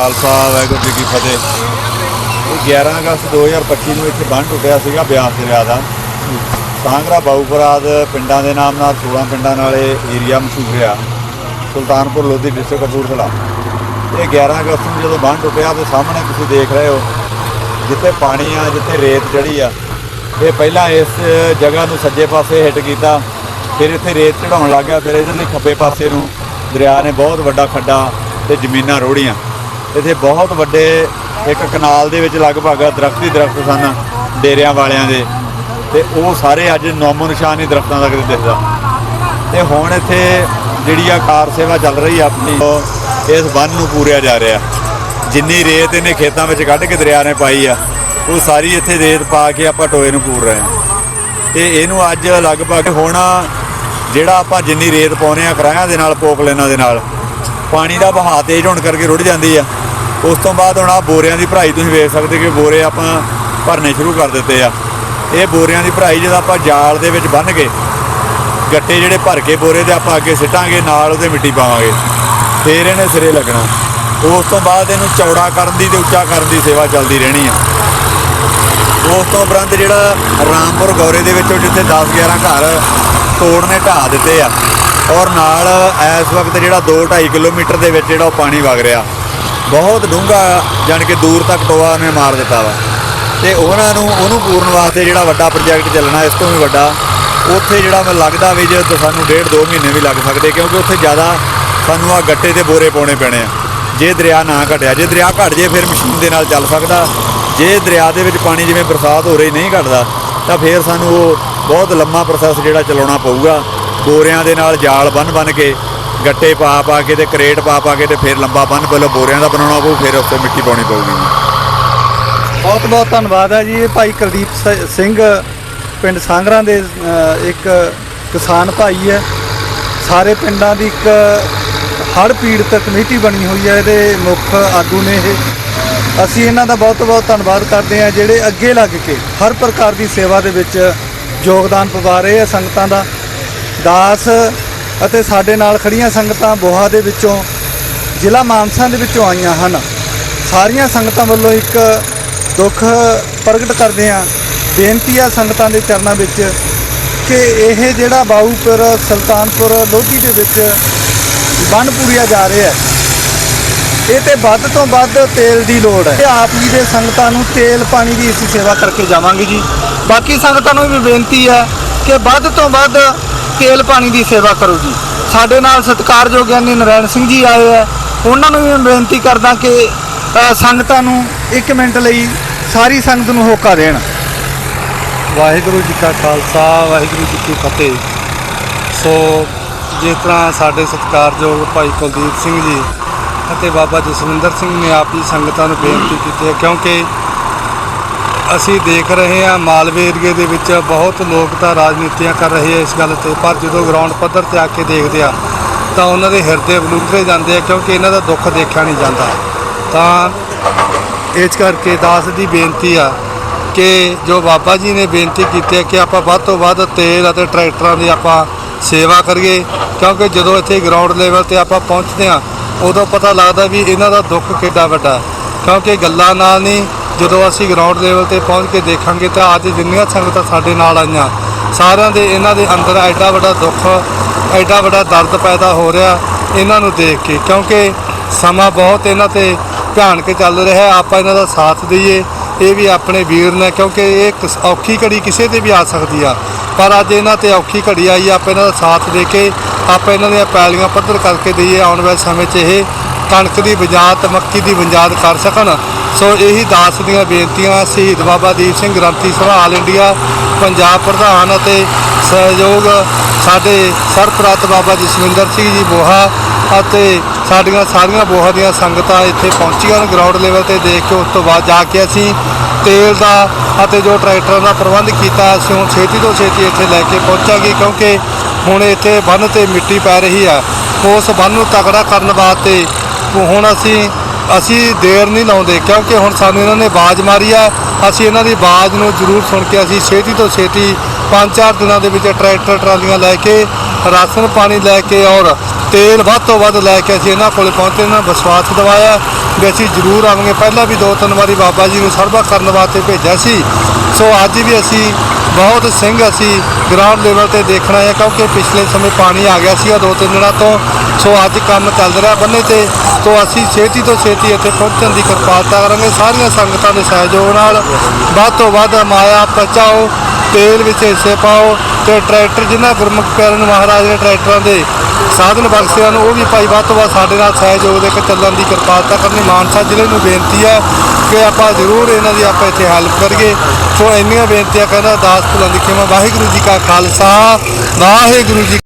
ਖਾਲਸਾ ਵਾਹਿਗੁਰੂ ਜੀ ਕੀ ਫਤਿਹ। ਇਹ 11 ਅਗਸਤ 2025 ਨੂੰ ਇੱਥੇ ਬੰਨ ਟੁੱਟਿਆ ਸੀਗਾ ਬਿਆਸ ਦਰਿਆ ਦਾ। ਸਾਂਗਰਾ ਬਾਊਪਰਾਦ ਪਿੰਡਾਂ ਦੇ ਨਾਮ ਨਾਲ 16 ਪਿੰਡਾਂ ਨਾਲ ਇਹ ਏਰੀਆ ਮਸ਼ਹੂਰ ਆ। ਸੁਲਤਾਨਪੁਰ, ਲੋਧੀ, ਡਿਸਟ੍ਰਿਕਟ ਕਪੂਰਥਲਾ। ਇਹ 11 ਅਗਸਤ ਨੂੰ ਜਦੋਂ ਬੰਨ ਟੁੱਟਿਆ ਤੇ ਸਾਹਮਣੇ ਤੁਸੀਂ ਦੇਖ ਰਹੇ ਹੋ, ਜਿੱਥੇ ਪਾਣੀ ਆ, ਜਿੱਥੇ ਰੇਤ ਚੜੀ ਆ। ਇਹ ਪਹਿਲਾਂ ਇਸ ਜਗ੍ਹਾ ਨੂੰ ਸੱਜੇ ਪਾਸੇ ਹਿੱਟ ਕੀਤਾ, ਫਿਰ ਇੱਥੇ ਰੇਤ ਚੜਾਉਣ ਲੱਗ ਗਿਆ, ਫਿਰ ਇਹਦੇ ਲਈ ਖੱਬੇ ਪਾਸੇ ਨੂੰ ਦਰਿਆ ਨੇ ਬਹੁਤ ਵੱਡਾ ਖੱਡਾ ਤੇ ਜ਼ਮੀਨਾਂ ਰੋੜੀਆਂ। ਇੱਥੇ ਬਹੁਤ ਵੱਡੇ ਇੱਕ ਕਨਾਲ ਦੇ ਵਿੱਚ ਲਗਭਗ ਦਰਖਤ ਹੀ ਦਰਖਤ ਸਨ ਡੇਰਿਆਂ ਵਾਲਿਆਂ ਦੇ। ਤੇ ਉਹ ਸਾਰੇ ਅੱਜ ਨੋਮੋ ਨਿਸ਼ਾਨ ਹੀ ਦਰਖਤਾਂ ਦਾ ਕਿਤੇ ਦਿਖਦਾ। ਤੇ ਹੁਣ ਇੱਥੇ ਜਿਹੜੀ ਆ ਕਾਰ ਸੇਵਾ ਚੱਲ ਰਹੀ ਆ ਆਪਣੀ ਇਸ ਬੰਨ ਨੂੰ ਪੂਰਿਆ ਜਾ ਰਿਹਾ। ਜਿੰਨੀ ਰੇਤ ਇਹਨੇ ਖੇਤਾਂ ਵਿੱਚ ਕੱਢ ਕੇ ਦਰਿਆ ਨੇ ਪਾਈ ਆ, ਉਹ ਸਾਰੀ ਇੱਥੇ ਰੇਤ ਪਾ ਕੇ ਆਪਾਂ ਟੋਏ ਨੂੰ ਪੂਰ ਰਹੇ ਹਾਂ। ਤੇ ਇਹਨੂੰ ਅੱਜ ਲਗਭਗ ਹੁਣ ਜਿਹੜਾ ਆਪਾਂ ਜਿੰਨੀ ਰੇਤ ਪਾਉਨੇ ਆ ਕਰਾਹਾਂ ਦੇ ਨਾਲ ਪੋਕ ਪੋਕਲੇਨਾਂ ਦੇ ਨਾਲ, ਪਾਣੀ ਦਾ ਬਹਾਅ ਤੇਜ਼ ਹੋਣ ਕਰਕੇ ਰੁੜ ਜਾਂਦੀ ਆ। ਉਸ ਤੋਂ ਬਾਅਦ ਹੁਣ ਆ ਬੋਰਿਆਂ ਦੀ ਭਰਾਈ ਤੁਸੀਂ ਵੇਖ ਸਕਦੇ ਕਿ ਬੋਰੇ ਆਪਾਂ ਭਰਨੇ ਸ਼ੁਰੂ ਕਰ ਦਿੱਤੇ ਆ। ਇਹ ਬੋਰਿਆਂ ਦੀ ਭਰਾਈ ਜਦੋਂ ਆਪਾਂ ਜਾਲ ਦੇ ਵਿੱਚ ਬੰਨ ਕੇ ਗੱਟੇ ਜਿਹੜੇ ਭਰ ਕੇ ਬੋਰੇ ਦੇ ਆਪਾਂ ਅੱਗੇ ਸਿੱਟਾਂਗੇ, ਨਾਲ ਉਹਦੇ ਮਿੱਟੀ ਪਾਵਾਂਗੇ। ਫੇਰ ਇਹਨੇ ਸਿਰੇ ਲੱਗਣਾ। ਉਸ ਤੋਂ ਬਾਅਦ ਇਹਨੂੰ ਚੌੜਾ ਕਰਨ ਦੀ ਤੇ ਉੱਚਾ ਕਰਨ ਦੀ ਸੇਵਾ ਚੱਲਦੀ ਰਹਿਣੀ ਆ। ਉਸ ਤੋਂ ਉਪਰੰਤ ਜਿਹੜਾ ਰਾਮਪੁਰ ਗੌਰੇ ਦੇ ਵਿੱਚੋਂ ਜਿੱਥੇ 10 11 ਘਰ ਤੋੜ ਨੇ ਢਾਹ ਦਿੱਤੇ ਆ, ਔਰ ਨਾਲ ਇਸ ਵਕਤ ਜਿਹੜਾ 2 2.5 ਕਿਲੋਮੀਟਰ ਦੇ ਵਿੱਚ ਜਿਹੜਾ ਉਹ ਪਾਣੀ ਵਗ ਰਿਹਾ। ਬਹੁਤ ਡੂੰਘਾ ਜਾਣ ਕੇ ਦੂਰ ਤੱਕ ਟੋਆ ਨੇ ਮਾਰ ਦਿੱਤਾ ਵਾ। ਤੇ ਉਹਨਾਂ ਨੂੰ, ਉਹਨੂੰ ਪੂਰਨ ਵਾਸਤੇ ਜਿਹੜਾ ਵੱਡਾ ਪ੍ਰੋਜੈਕਟ ਚੱਲਣਾ, ਇਸ ਤੋਂ ਵੀ ਵੱਡਾ, ਉੱਥੇ ਜਿਹੜਾ ਮੈਨੂੰ ਲੱਗਦਾ ਵੀ ਜੇ ਸਾਨੂੰ ਡੇਢ ਦੋ ਮਹੀਨੇ ਵੀ ਲੱਗ ਸਕਦੇ, ਕਿਉਂਕਿ ਉੱਥੇ ਜ਼ਿਆਦਾ ਸਾਨੂੰ ਆ ਗੱਟੇ ਤੇ ਬੋਰੇ ਪਾਉਣੇ ਪੈਣੇ ਆ। ਜੇ ਦਰਿਆ ਨਾ ਘਟਿਆ, ਜੇ ਦਰਿਆ ਘਟ ਜੇ, ਫਿਰ ਮਸ਼ੀਨ ਦੇ ਨਾਲ ਚੱਲ ਸਕਦਾ। ਜੇ ਦਰਿਆ ਦੇ ਵਿੱਚ ਪਾਣੀ ਜਿਵੇਂ ਬਰਸਾਤ ਹੋ ਰਹੀ ਨਹੀਂ ਘਟਦਾ, ਤਾਂ ਫਿਰ ਸਾਨੂੰ ਉਹ ਬਹੁਤ ਲੰਮਾ ਪ੍ਰੋਸੈਸ ਜਿਹੜਾ ਚਲਾਉਣਾ ਪਊਗਾ। ਬੋਰਿਆਂ ਦੇ ਨਾਲ ਜਾਲ ਬੰਨ ਬੰਨ ਕੇ ਗੱਟੇ ਪਾ ਪਾ ਕੇ ਤੇ ਕਰੇਟ ਪਾ ਪਾ ਕੇ ਤੇ ਫਿਰ ਲੰਬਾ ਬੰਨ ਪਹਿਲਾਂ ਬੋਰਿਆਂ ਦਾ ਬਣਾਉਣਾ ਪਊ, ਫਿਰ ਉੱਤੇ ਮਿੱਟੀ ਪਾਉਣੀ ਪਊਗੀ ਬਹੁਤ ਬਹੁਤ ਧੰਨਵਾਦ ਹੈ ਜੀ ਇਹ ਭਾਈ ਕੁਲਦੀਪ ਸ- ਸਿੰਘ, ਪਿੰਡ ਸਾਂਗਰਾਂ ਦੇ ਇੱਕ ਕਿਸਾਨ ਭਾਈ ਹੈ। ਸਾਰੇ ਪਿੰਡਾਂ ਦੀ ਇੱਕ ਹੜ੍ਹ ਪੀੜਤ ਕਮੇਟੀ ਬਣੀ ਹੋਈ ਹੈ, ਇਹਦੇ ਮੁੱਖ ਆਗੂ ਨੇ ਇਹ। ਅਸੀਂ ਇਹਨਾਂ ਦਾ ਬਹੁਤ ਬਹੁਤ ਧੰਨਵਾਦ ਕਰਦੇ ਹਾਂ, ਜਿਹੜੇ ਅੱਗੇ ਲੱਗ ਕੇ ਹਰ ਪ੍ਰਕਾਰ ਦੀ ਸੇਵਾ ਦੇ ਵਿੱਚ ਯੋਗਦਾਨ ਪਵਾ ਰਹੇ ਆ ਸੰਗਤਾਂ ਦਾ। ਦਾਸ ਅਤੇ ਸਾਡੇ ਨਾਲ ਖੜੀਆਂ ਸੰਗਤਾਂ ਬੋਹਾ ਦੇ ਵਿੱਚੋਂ, ਜ਼ਿਲ੍ਹਾ ਮਾਨਸਾ ਦੇ ਵਿੱਚੋਂ ਆਈਆਂ ਹਨ। ਸਾਰੀਆਂ ਸੰਗਤਾਂ ਵੱਲੋਂ ਇੱਕ ਦੁੱਖ ਪ੍ਰਗਟ ਕਰਦੇ ਹਾਂ। ਬੇਨਤੀ ਆ ਸੰਗਤਾਂ ਦੇ ਚਰਨਾਂ ਵਿੱਚ ਕਿ ਇਹ ਜਿਹੜਾ ਬਾਊਪੁਰ, ਸੁਲਤਾਨਪੁਰ ਲੋਧੀ ਦੇ ਵਿੱਚ ਬੰਨ ਪੂਰੀਆ ਜਾ ਰਿਹਾ ਹੈ। ਇਹ ਤੇ ਵੱਧ ਤੋਂ ਵੱਧ ਤੇਲ ਦੀ ਲੋੜ ਹੈ। ਤੇ ਆਪ ਜੀ ਦੇ ਸੰਗਤਾਂ ਨੂੰ ਤੇਲ ਪਾਣੀ ਦੀ ਅਸੀਂ ਸੇਵਾ ਕਰਕੇ ਜਾਵਾਂਗੇ ਜੀ। ਬਾਕੀ ਸੰਗਤਾਂ ਨੂੰ ਵੀ ਬੇਨਤੀ ਹੈ ਕਿ ਵੱਧ ਤੋਂ ਵੱਧ ਤੇਲ ਪਾਣੀ ਦੀ ਸੇਵਾ ਕਰੋ ਜੀ। ਸਾਡੇ ਨਾਲ ਸਤਿਕਾਰਯੋਗ ਗਿਆਨੀ ਨਰੈਣ ਸਿੰਘ ਜੀ ਆਏ ਆ। ਉਹਨਾਂ ਨੂੰ ਵੀ ਮੈਂ ਬੇਨਤੀ ਕਰਦਾ ਕਿ ਅ, ਸੰਗਤਾਂ ਨੂੰ 1 ਮਿੰਟ ਲਈ ਸਾਰੀ ਸੰਗਤ ਨੂੰ ਹੋਕਾ ਦੇਣ। ਵਾਹਿਗੁਰੂ ਜੀ ਕਾ ਖਾਲਸਾ ਵਾਹਿਗੁਰੂ ਜੀ ਕੀ ਫਤਿਹ। ਸੋ ਜਿਸ ਤਰ੍ਹਾਂ ਸਾਡੇ ਸਤਿਕਾਰਯੋਗ ਭਾਈ ਕੁਲਦੀਪ ਸਿੰਘ ਜੀ ਅਤੇ ਬਾਬਾ ਜਸਵਿੰਦਰ ਸਿੰਘ ਨੇ ਆਪ ਜੀ ਸੰਗਤਾਂ ਨੂੰ ਬੇਨਤੀ ਕੀਤੀ ਹੈ ਕਿਉਂਕਿ ਅਸੀਂ ਦੇਖ ਰਹੇ ਹਾਂ ਮਾਲਵੇ ਏਰੀਏ ਦੇ ਵਿੱਚ ਬਹੁਤ ਲੋਕ ਤਾਂ ਰਾਜਨੀਤੀਆਂ ਕਰ ਰਹੇ ਆ ਇਸ ਗੱਲ ਤੇ, ਪਰ ਜਦੋਂ ਗਰਾਊਂਡ ਪੱਧਰ ਤੇ ਆ ਕੇ ਦੇਖਦੇ ਆ, ਤਾਂ ਉਹਨਾਂ ਦੇ ਹਿਰਦੇ ਬਲੂੰਦਰੇ ਜਾਂਦੇ ਆ ਕਿਉਂਕਿ ਇਹਨਾਂ ਦਾ ਦੁੱਖ ਦੇਖਿਆ ਨਹੀਂ ਜਾਂਦਾ। ਤਾਂ ਇਸ ਕਰਕੇ ਦਾਸ ਦੀ ਬੇਨਤੀ ਆ ਕਿ ਜੋ ਬਾਬਾ ਜੀ ਨੇ ਬੇਨਤੀ ਕੀਤੀ ਹੈ ਕਿ ਆਪਾਂ ਵੱਧ ਤੋਂ ਵੱਧ ਤੇਲ ਅਤੇ ਟਰੈਕਟਰਾਂ ਦੀ ਆਪਾਂ ਸੇਵਾ ਕਰੀਏ, ਕਿਉਂਕਿ ਜਦੋਂ ਇੱਥੇ ਗਰਾਊਂਡ ਲੈਵਲ ਤੇ ਆਪਾਂ ਪਹੁੰਚਦੇ ਆ, ਉਦੋਂ ਪਤਾ ਲੱਗਦਾ ਵੀ ਇਹਨਾਂ ਦਾ ਦੁੱਖ ਕਿੱਡਾ ਵੱਡਾ, ਕਿਉਂਕਿ ਗੱਲਾਂ ਨਾਲ ਨਹੀਂ ਜਦੋਂ ਅਸੀਂ ਗਰਾਊਂਡ ਲੈਵਲ ਤੇ ਪਹੁੰਚ ਕੇ ਦੇਖਾਂਗੇ ਤਾਂ ਅੱਜ ਜਿੰਨੀਆਂ ਸੰਗਤਾਂ ਸਾਡੇ ਨਾਲ ਆਈਆਂ, ਸਾਰਿਆਂ ਦੇ ਇਹਨਾਂ ਦੇ ਅੰਦਰ ਐਡਾ ਵੱਡਾ ਦੁੱਖ, ਐਡਾ ਵੱਡਾ ਦਰਦ ਪੈਦਾ ਹੋ ਰਿਹਾ ਇਹਨਾਂ ਨੂੰ ਦੇਖ ਕੇ, ਕਿਉਂਕਿ ਸਮਾਂ ਬਹੁਤ ਇਹਨਾਂ ਤੇ ਭਿਆਨਕ ਚੱਲ ਰਿਹਾ ਹੈ ਆਪਾਂ ਇਹਨਾਂ ਦਾ ਸਾਥ ਦਈਏ, ਇਹ ਵੀ ਆਪਣੇ ਵੀਰ ਨੇ, ਕਿਉਂਕਿ ਇਹ ਕਿਸ- ਔਖੀ ਘੜੀ ਕਿਸੇ ਤੇ ਵੀ ਆ ਸਕਦੀ ਆ, ਪਰ ਅੱਜ ਇਹਨਾਂ ਤੇ ਔਖੀ ਘੜੀ ਆਈ, ਆਪਾਂ ਇਹਨਾਂ ਦਾ ਸਾਥ ਦੇ ਕੇ ਆਪਾਂ ਇਹਨਾਂ ਦੀਆਂ ਪੈਲੀਆਂ ਪੱਧਰ ਕਰਕੇ ਦਈਏ, ਆਉਣ ਵਾਲੇ ਸਮੇਂ 'ਚ ਇਹ ਕਣਕ ਦੀ ਬਜਾਤ ਮੱਕੀ ਦੀ ਬਜਾਤ ਕਰ ਸਕਣ। ਸੋ ਇਹੀ ਦਾਸ ਦੀਆਂ ਬੇਨਤੀਆਂ ਸ਼ਹੀਦ ਬਾਬਾ ਦੀਪ ਸਿੰਘ ਗ੍ਰੰਥੀ ਸਭਾ ਆਲ ਇੰਡੀਆ ਪੰਜਾਬ ਪ੍ਰਧਾਨ ਅਤੇ ਸਹਿਯੋਗ ਸਾਡੇ ਸਰਪ੍ਰਸਤ ਬਾਬਾ ਜਸਵਿੰਦਰ ਸਿੰਘ ਜੀ ਬੋਹਾ ਅਤੇ ਸਾਡੀਆਂ ਸਾਰੀਆਂ ਬੋਹਾ ਦੀਆਂ ਸੰਗਤਾਂ ਇੱਥੇ ਪਹੁੰਚੀਆਂ ਨੇ ਗਰਾਊਂਡ ਲੈਵਲ ਤੇ ਦੇਖ ਕੇ, ਉਸ ਤੋਂ ਬਾਅਦ ਜਾ ਕੇ ਅਸੀਂ ਤੇਲ ਦਾ ਅਤੇ ਜੋ ਟਰੈਕਟਰਾਂ ਦਾ ਪ੍ਰਬੰਧ ਕੀਤਾ, ਅਸੀਂ ਹੁਣ ਛੇਤੀ ਤੋਂ ਛੇਤੀ ਇੱਥੇ ਲੈ ਕੇ ਪਹੁੰਚਾਂਗੇ ਕਿਉਂਕਿ ਹੁਣ ਇੱਥੇ ਬੰਨ ਤੇ ਮਿੱਟੀ ਪੈ ਰਹੀ ਆ। ਉਸ ਬੰਨ ਨੂੰ ਤਕੜਾ ਕਰਨ ਵਾਸਤੇ ਹੁਣ ਅਸੀਂ ਅਸੀਂ ਦੇਰ ਨਹੀਂ ਲਾਉਂਦੇ, ਕਿਉਂਕਿ ਹੁਣ ਸਾਨੂੰ ਇਹਨਾਂ ਨੇ ਆਵਾਜ਼ ਮਾਰੀ ਆ। ਅਸੀਂ ਇਹਨਾਂ ਦੀ ਆਵਾਜ਼ ਨੂੰ ਜ਼ਰੂਰ ਸੁਣ ਕੇ ਅਸੀਂ ਛੇਤੀ ਤੋਂ ਛੇਤੀ ਪੰਜ ਚਾਰ ਦਿਨਾਂ ਦੇ ਵਿੱਚ ਟਰੈਕਟਰ, ਟਰਾਲੀਆਂ ਲੈ ਕੇ, ਰਾਸ਼ਨ ਪਾਣੀ ਲੈ ਕੇ ਔਰ ਤੇਲ ਵੱਧ ਤੋਂ ਵੱਧ ਲੈ ਕੇ ਅਸੀਂ ਇਹਨਾਂ ਕੋਲੇ ਪਹੁੰਚੇ। ਇਹਨਾਂ ਨੂੰ ਵਿਸ਼ਵਾਸ ਦਿਵਾਇਆ ਵੀ ਅਸੀਂ ਜ਼ਰੂਰ ਆਵਾਂਗੇ। ਪਹਿਲਾਂ ਵੀ ਦੋ ਤਿੰਨ ਵਾਰੀ ਬਾਬਾ ਜੀ ਨੂੰ ਸਰਵਾ ਕਰਨ ਵਾਸਤੇ ਭੇਜਿਆ ਸੀ। ਸੋ ਅੱਜ ਵੀ ਅਸੀਂ ਬਹੁਤ ਸਿੰਘ ਅਸੀਂ ਗਰਾਊਂਡ ਲੈਵਲ ਤੇ ਦੇਖਣਾ ਹੈ, ਕਿਉਂਕਿ ਪਿਛਲੇ ਸਮੇਂ ਪਾਣੀ ਆ ਗਿਆ ਸੀਗਾ ਦੋ ਤਿੰਨ ਦਿਨਾਂ ਤੋਂ। ਸੋ ਅੱਜ ਕੰਮ ਚੱਲ ਰਿਹਾ ਬੰਨੇ ਤੇ ਸੋ ਅਸੀਂ ਛੇਤੀ ਤੋਂ ਛੇਤੀ ਇੱਥੇ ਪਹੁੰਚਣ ਦੀ ਕਿਰਪਾਲਤਾ ਕਰਾਂਗੇ। ਸਾਰੀਆਂ ਸੰਗਤਾਂ ਦੇ ਸਹਿਯੋਗ ਨਾਲ ਵੱਧ ਤੋਂ ਵੱਧ ਮਾਇਆ ਪਚਾਓ ਤੇਲ ਵਿੱਚ ਹਿੱਸੇ ਪਾਓ ਤੇ ਟਰੈਕਟਰ ਜਿਨ੍ਹਾਂ ਗੁਰਮੁਖ ਪਿਆਰਿਆਂ ਮਹਾਰਾਜ ਨੇ ਟਰੈਕਟਰਾਂ ਦੇ ਸਾਧਨ ਬਖਸ਼ਿਆ ਨੂੰ, ਉਹ ਵੀ ਭਾਈ ਵੱਧ ਤੋਂ ਵੱਧ ਸਾਡੇ ਨਾਲ ਸਹਿਯੋਗ ਦੇ ਕੇ ਚੱਲਣ ਦੀ ਕਿਰਪਾਲਤਾ ਕਰਨੀ ਮਾਨਸਾ ਜ਼ਿਲ੍ਹੇ ਨੂੰ ਬੇਨਤੀ ਹੈ ਕਿ ਆਪਾਂ ਜ਼ਰੂਰ ਇਹਨਾਂ ਦੀ ਆਪਾਂ ਇੱਥੇ ਹੈਲਪ ਕਰੀਏ। ਸੋ ਇੰਨੀਆਂ ਬੇਨਤੀਆਂ ਕਹਿੰਦਾ ਦਾਸ ਭੁਲਾਂ ਦੀ ਖਿਮਾ। ਵਾਹਿਗੁਰੂ ਜੀ ਕਾ ਖਾਲਸਾ, ਵਾਹਿਗੁਰੂ ਜੀ